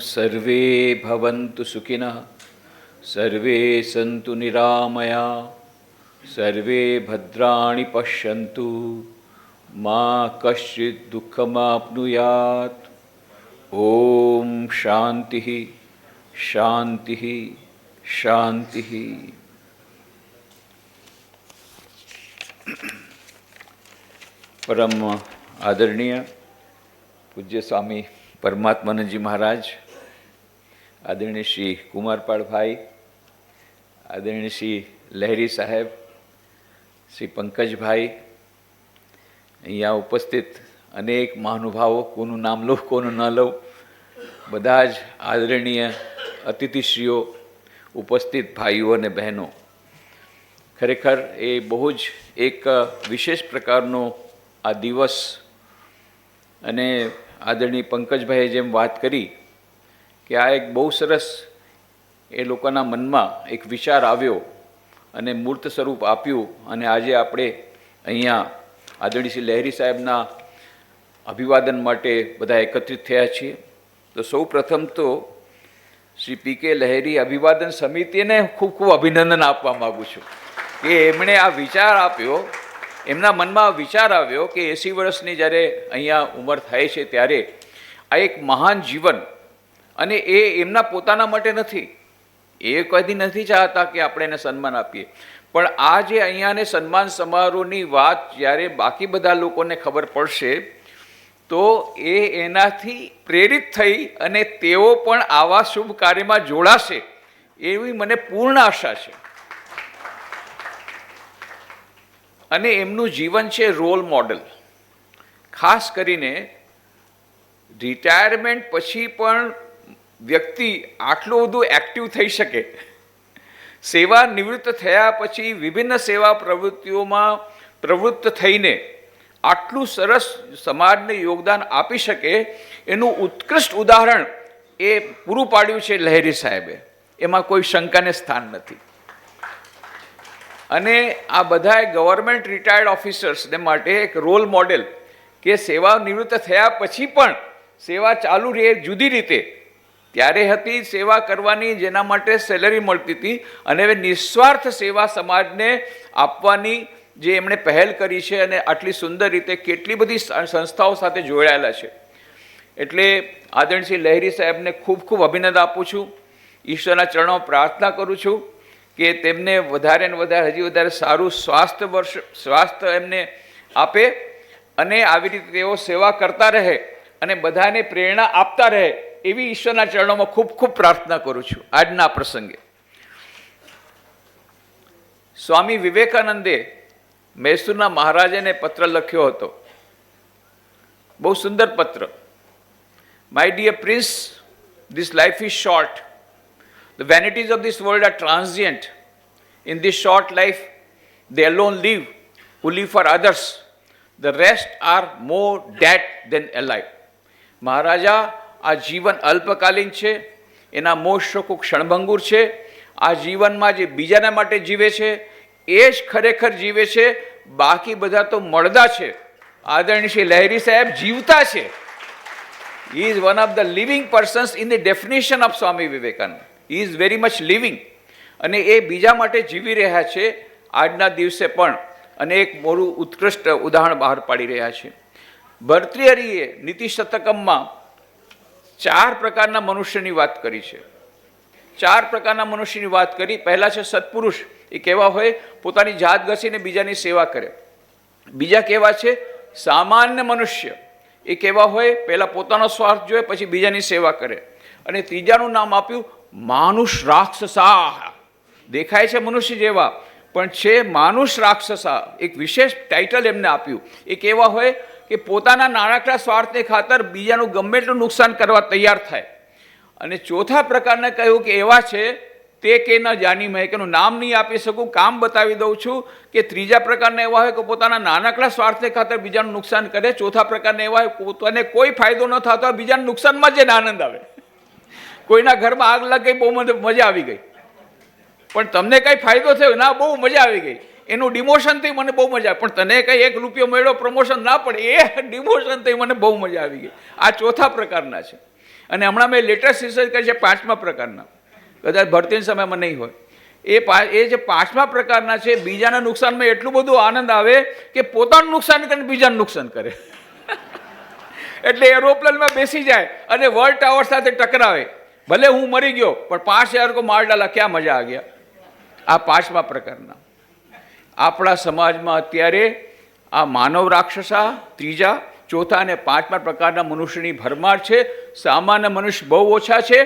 સર્વે ભવન્તુ સુખિનઃ સર્વે સંતુ નિરામયા સર્વે ભદ્રાણી પશ્યંતુ મા કશ્ચિત દુઃખમાપનુયાત ઓમ શાંતિ શાંતિ શાંતિ પરમ આદરણીય પૂજ્ય સ્વામી પરમાત્માનંદજી મહારાજ આદરણીય શ્રી કુમારપાળભાઈ, આદરણીય શ્રી લહેરી સાહેબ, શ્રી પંકજભાઈ, અહીંયા ઉપસ્થિત અનેક મહાનુભાવો, કોનું નામ લઉં, કોનું ન લઉં, બધા જ આદરણીય અતિથિશ્રીઓ, ઉપસ્થિત ભાઈઓ અને બહેનો. ખરેખર એ બહુ જ એક વિશેષ પ્રકારનો આ દિવસ અને આદરણીય પંકજભાઈએ જેમ વાત કરી કે આ એક બહુ સરસ એ લોકોના મનમાં એક વિચાર આવ્યો અને મૂર્ત સ્વરૂપ આપ્યું. અને આજે આપણે અહીંયા આદરણીય શ્રી લહેરી સાહેબના અભિવાદન માટે બધા એકત્રિત થયા છીએ. તો સૌ પ્રથમ તો શ્રી પી કે લહેરી અભિવાદન સમિતિને ખૂબ ખૂબ અભિનંદન આપવા માગું છું કે એમણે આ વિચાર આપ્યો. એમના મનમાં વિચાર આવ્યો કે એંસી વર્ષની જ્યારે અહીંયા ઉંમર થાય છે ત્યારે આ એક મહાન જીવન અને એ એમના પોતાના માટે નથી. એ કદી નથી ચાહતા કે આપણે એને સન્માન આપીએ. પણ આ જે અહીંયાને સન્માન સમારોહની વાત જ્યારે બાકી બધા લોકોને ખબર પડશે, તો એ એનાથી પ્રેરિત થઈ અને તેઓ પણ આવા શુભ કાર્યમાં જોડાશે એવી મને પૂર્ણ આશા છે. અને એમનું જીવન છે રોલ મોડલ ખાસ કરીને રિટાયરમેન્ટ પછી પણ વ્યક્તિ આટલું બધું એક્ટિવ થઈ શકે. સેવા નિવૃત્ત થયા પછી વિભિન્ન સેવા પ્રવૃત્તિઓમાં પ્રવૃત્ત થઈને આટલું સરસ સમાજને યોગદાન આપી શકે, એનું ઉત્કૃષ્ટ ઉદાહરણ એ પૂરું પાડ્યું છે લહેરી સાહેબે. એમાં કોઈ શંકાને સ્થાન નથી. અને આ બધાએ ગવર્મેન્ટ રિટાયર્ડ ઓફિસર્સને માટે એક રોલ મોડેલ કે સેવા નિવૃત્ત થયા પછી પણ સેવા ચાલુ રહે જુદી રીતે ત્યારે હતી સેવા કરવાની જેના માટે સેલરી મળતી હતી અને હવે નિસ્વાર્થ સેવા સમાજને આપવાની જે એમણે પહેલ કરી છે અને આટલી સુંદર રીતે કેટલી બધી સંસ્થાઓ સાથે જોડાયેલા છે. એટલે આદરણસિંહ લહેરી સાહેબને ખૂબ ખૂબ અભિનંદન આપું છું. ઈશ્વરના ચરણો પ્રાર્થના કરું છું કે તેમને વધારે ને વધારે, હજી વધારે સારું સ્વાસ્થ્ય વર્ષ, સ્વાસ્થ્ય એમને આપે અને આવી રીતે તેઓ સેવા કરતા રહે અને બધાને પ્રેરણા આપતા રહે. એવી ઈશ્વરના ચરણોમાં ખૂબ ખૂબ પ્રાર્થના કરું છું આજના પ્રસંગે સ્વામી વિવેકાનંદે મૈસૂરના મહારાજાને પત્ર લખ્યો હતો બહુ સુંદર પત્ર my dear prince this life is short The vanities of this world are transient. In this short life, they alone live who live for others. The rest are more dead than alive. મહારાજા આ જીવન અલ્પકાલીન છે, એના મોહ શોકો ક્ષણભંગુર છે, આ જીવનમાં જે બીજાના માટે જીવે છે, એ જ ખરેખર જીવે છે, બાકી બધા તો મળદા છે આદરણીય શ્રી લહેરી સાહેબ જીવતા છે is one of the living persons in definition of Swami Vivekananda. He is very much living. અને એ બીજા માટે જીવી રહ્યા છે, આજના દિવસે પણ અને એક મોરું ઉત્કૃષ્ટ ઉદાહરણ બહાર પાડી રહ્યા છે ભર્તૃહરિએ નીતિ શતકમમાં ચાર પ્રકારના મનુષ્યની વાત કરી છે. ચાર પ્રકારના મનુષ્યની વાત કરી, પહેલા છે સત્પુરુષ, એ કેવા હોય? પોતાની જાત ઘસીને બીજાની સેવા કરે. બીજા કેવા છે? સામાન્ય મનુષ્ય, એ કેવા હોય? પહેલાં પોતાનો સ્વાર્થ જોઈએ પછી બીજાની સેવા કરે. અને ત્રીજાનું નામ આપ્યું માનુષ રાક્ષસા દેખાય છે મનુષ્ય જેવા, પણ છે માનુષ રાક્ષસા. એક વિશેષ ટાઇટલ એમને આપ્યું. એ કેવા હોય? કે પોતાના નાણાકીય સ્વાર્થને ખાતર બીજાનું ગમે એટલું નુકસાન કરવા તૈયાર થાય. અને ચોથા પ્રકારના કહ્યું કે એવા છે, તે કે ન જાની મેં કેનું નામ નહીં આપી શકું, કામ બતાવી દઉં છું કે ત્રીજા પ્રકારના એવા હોય કે પોતાના નાનકડા સ્વાર્થને ખાતર બીજાનું નુકસાન કરે, ચોથા પ્રકારના એવા હોય પોતાને કોઈ ફાયદો ન થતો બીજાના નુકસાનમાં જ એને આનંદ આવે. કોઈના ઘરમાં આગ લાગી બહુ મજા આવી ગઈ. પણ તમને કંઈ ફાયદો થયો, ના, બહુ મજા આવી ગઈ. એનું ડિમોશનથી મને બહુ મજા પણ તને કંઈ એક રૂપિયો મળ્યો પ્રમોશન ના પડે, એ ડિમોશનથી મને બહુ મજા આવી ગઈ. આ ચોથા પ્રકારના છે. અને હમણાં મેં લેટેસ્ટ રિસર્ચ કરી છે પાંચમા પ્રકારના. કદાચ ભરતીના સમયમાં નહીં હોય. એ એ જે પાંચમા પ્રકારના છે, બીજાના નુકસાનમાં એટલું બધું આનંદ આવે કે પોતાનું નુકસાન કરીને બીજાનું નુકસાન કરે. એટલે એરોપ્લેનમાં બેસી જાય અને વર્લ્ડ ટાવર સાથે ટકરાવે. ભલે હું મરી ગયો, પણ પાંચ હજાર કો માર ડાલા ક્યાં મજા આ ગયા. આ પાંચમા પ્રકારના. આપણા સમાજમાં અત્યારે આ માનવ રાક્ષસા, ત્રીજા, ચોથા અને પાંચમા પ્રકારના મનુષ્યની ભરમાર છે. સામાન્ય મનુષ્ય બહુ ઓછા છે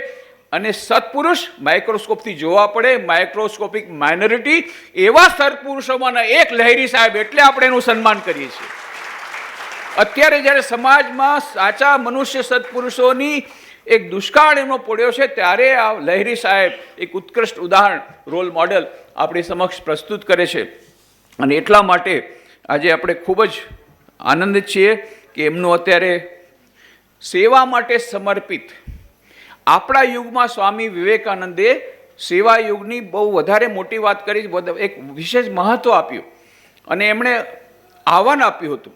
અને સત્પુરુષ માઇક્રોસ્કોપથી જોવા પડે, માઇક્રોસ્કોપિક માઇનોરિટી એવા સત્પુરુષોમાંના એક લહેરી સાહેબ એટલે આપણે એનું સન્માન કરીએ છીએ. અત્યારે જ્યારે સમાજમાં સાચા મનુષ્ય સત્પુરુષોની એક દુષ્કાળ એમનો પડ્યો છે, ત્યારે આ લહેરી સાહેબ એક ઉત્કૃષ્ટ ઉદાહરણ, રોલ મોડેલ આપણી સમક્ષ પ્રસ્તુત કરે છે. અને એટલા માટે આજે આપણે ખૂબ જ આનંદિત છીએ કે એમનું અત્યારે સેવા માટે સમર્પિત આપણા યુગમાં સ્વામી વિવેકાનંદે સેવા યુગની બહુ વધારે મોટી વાત કરી એક વિશેષ મહત્ત્વ આપ્યું. અને એમણે આહ્વાન આપ્યું હતું.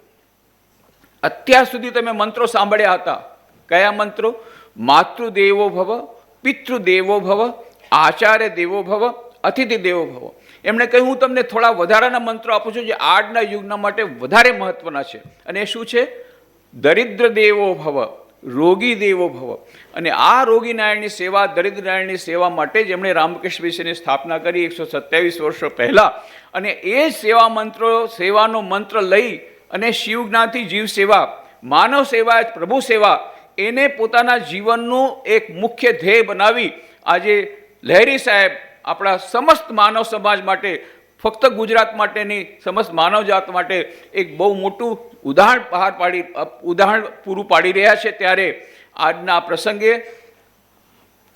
અત્યાર સુધી તમે મંત્રો સાંભળ્યા હતા. કયા મંત્રો? માતૃદેવો ભવ, પિતૃદેવો ભવ, આચાર્ય દેવો ભવ અતિથિ દેવો ભવ. એમણે કહ્યું, હું તમને થોડા વધારાના મંત્રો આપું છું જે આજના યુગના માટે વધારે મહત્વના છે. અને એ શું છે? દરિદ્ર દેવો ભવ, રોગી દેવો ભવ. અને આ રોગી નારાયણની સેવા, દરિદ્ર નારાયણની સેવા માટે જ એમણે રામકૃષ્ણ વિશેની સ્થાપના કરી એકસો સત્યાવીસ વર્ષો પહેલાં. અને એ જ સેવા મંત્રો, સેવાનો મંત્ર લઈ અને શિવજ્ઞાથી જીવ સેવા, માનવ સેવા, પ્રભુ સેવા, એને પોતાના જીવનનું એક મુખ્ય ધ્યેય બનાવી આજે લહેરી સાહેબ આપણા સમસ્ત માનવ સમાજ માટે, ફક્ત ગુજરાત માટેની સમસ્ત માનવજાત માટે એક બહુ મોટું ઉદાહરણ બહાર પાડી, ઉદાહરણ પૂરું પાડી રહ્યા છે. ત્યારે આજના પ્રસંગે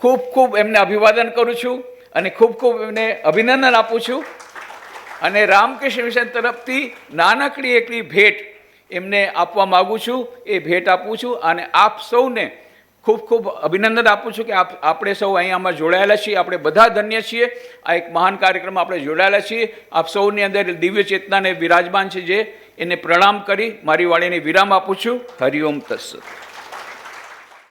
ખૂબ ખૂબ એમને અભિવાદન કરું છું અને ખૂબ ખૂબ એમને અભિનંદન આપું છું. અને રામકૃષ્ણ મિશન તરફથી નાનકડી એકલી ભેટ એમને આપવા માગું છું. એ ભેટ આપું છું અને આપ સૌને ખૂબ ખૂબ અભિનંદન આપું છું કે આપ આપણે સૌ અહીંયામાં જોડાયેલા છીએ. આપણે બધા ધન્ય છીએ. આ એક મહાન કાર્યક્રમમાં આપણે જોડાયેલા છીએ. આપ સૌની અંદર દિવ્ય ચેતનાને વિરાજમાન છે જે. એને પ્રણામ કરી મારી વાણીને વિરામ આપું છું. હરિઓમ તસ્સત